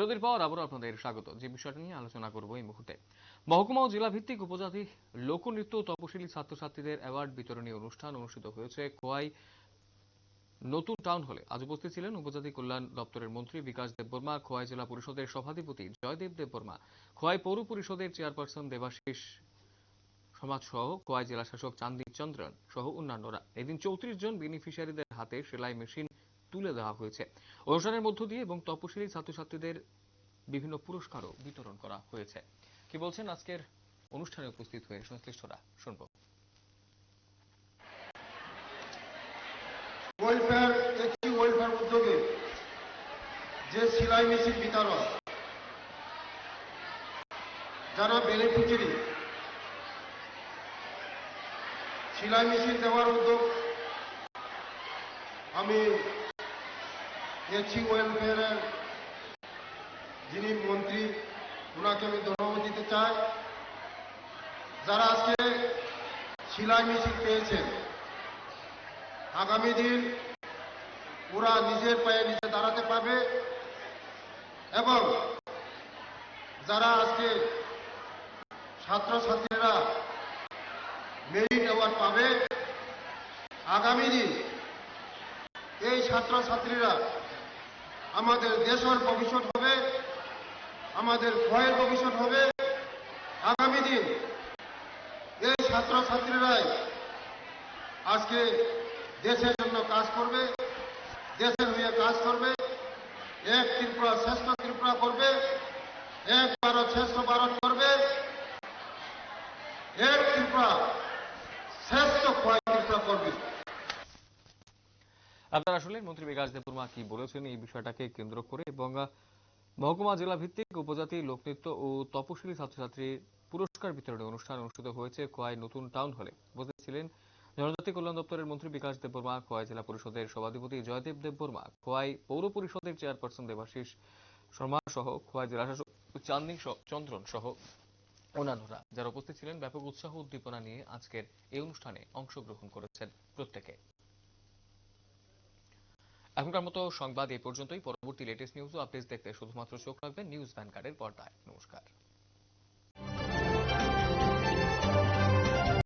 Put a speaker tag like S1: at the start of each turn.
S1: বিরতির পর আবারও আপনাদের স্বাগত। যে বিষয়টা নিয়ে আলোচনা করব এই মুহূর্তে। মহকুমা ও জেলা ভিত্তিক উপজাতি লোকনৃত্য তপশিলি ছাত্রছাত্রীদের অ্যাওয়ার্ড বিতরণী অনুষ্ঠান অনুষ্ঠিত হয়েছে খোয়াই নতুন টাউন হলে। আজ উপস্থিত ছিলেন উপজাতি কল্যাণ দপ্তরের মন্ত্রী বিকাশ দেববর্মা, খোয়াই জেলা পরিষদের সভাধিপতি জয়দেব দেববর্মা, খোয়াই পৌর পরিষদের চেয়ারপারসন দেবাশিস সমাজ সহ খোয়াই জেলা শাসক চান্দি চন্দ্রন সহ অন্যান্যরা। এদিন চৌত্রিশ জন বেনিফিশিয়ারিদের হাতে সেলাই মেশিন তুলে দেওয়া হয়েছে। অনুষ্ঠানের মধ্য দিয়ে এবং তপশিলি ছাত্রছাত্রীদের বিভিন্ন পুরস্কারও বিতরণ করা হয়েছে। কি বলছেন আজকের অনুষ্ঠানে উপস্থিত হয়ে সংশ্লিষ্টরা? শুনব।
S2: ওয়েলফেয়ার একটি ওয়েলফেয়ার উদ্যোগে যে সেলাই মেশিন বিতরণ, যারা বেনিফিশিয়ারি সেলাই মেশিন দেওয়ার উদ্যোগ, আমি এসি ওয়েলফেয়ারের যিনি মন্ত্রী, ওনাকে আমি ধন্যবাদ দিতে চাই। যারা আজকে সেলাই মেশিন পেয়েছেন, আগামী দিন ওরা নিজের পায়ে নিজে দাঁড়াতে পারবে এবং যারা আজকে ছাত্রছাত্রীরা মেরিট অ্যাওয়ার্ড পাবে, আগামী দিন এই ছাত্রছাত্রীরা আমাদের দেশের ভবিষ্যৎ হবে, আমাদের ভয়ের ভবিষ্যৎ হবে। আগামী দিন এই ছাত্রছাত্রীরাই আজকে দেশের জন্য কাজ করবে, দেশের হয়ে কাজ করবে। এক ত্রিপুরা শ্রেষ্ঠ ত্রিপুরা করবে এক ভারত শ্রেষ্ঠ ভারত করবে। এক ত্রিপুরা শ্রেষ্ঠ
S1: আপনারা শুনলেন মন্ত্রী বিকাশ দেববর্মা কি বলেছেন এই বিষয়টাকে কেন্দ্র করে এবং মহকুমা জেলা ভিত্তিক উপজাতি লোকনৃত্য ও তপশিলি ছাত্রছাত্রীর পুরস্কার বিতরণী অনুষ্ঠান অনুষ্ঠিত হয়েছে খোয়াই নতুন টাউন হলে। উপস্থিত ছিলেন জনজাতি কল্যাণ দপ্তরের মন্ত্রী বিকাশ দেববর্মা, খোয়াই জেলা পরিষদের সভাধিপতি জয়দেব দেববর্মা, খোয়াই পৌর পরিষদের চেয়ারপারসন দেবাশিস শর্মা সহ খোয়াই জেলা শাসক চাঁদনী চন্দ্রন সহ অন্যান্যরা, যারা উপস্থিত ছিলেন, ব্যাপক উৎসাহ উদ্দীপনা নিয়ে আজকের এই অনুষ্ঠানে অংশগ্রহণ করেছেন প্রত্যেকে। এখনকার মতো সংবাদ এ পর্যন্তই। পরবর্তী লেটেস্ট নিউজ ও আপডেটস দেখতে শুধুমাত্র চোখ রাখবেন নিউজ ভ্যানগার্ডের পর্দায়। নমস্কার।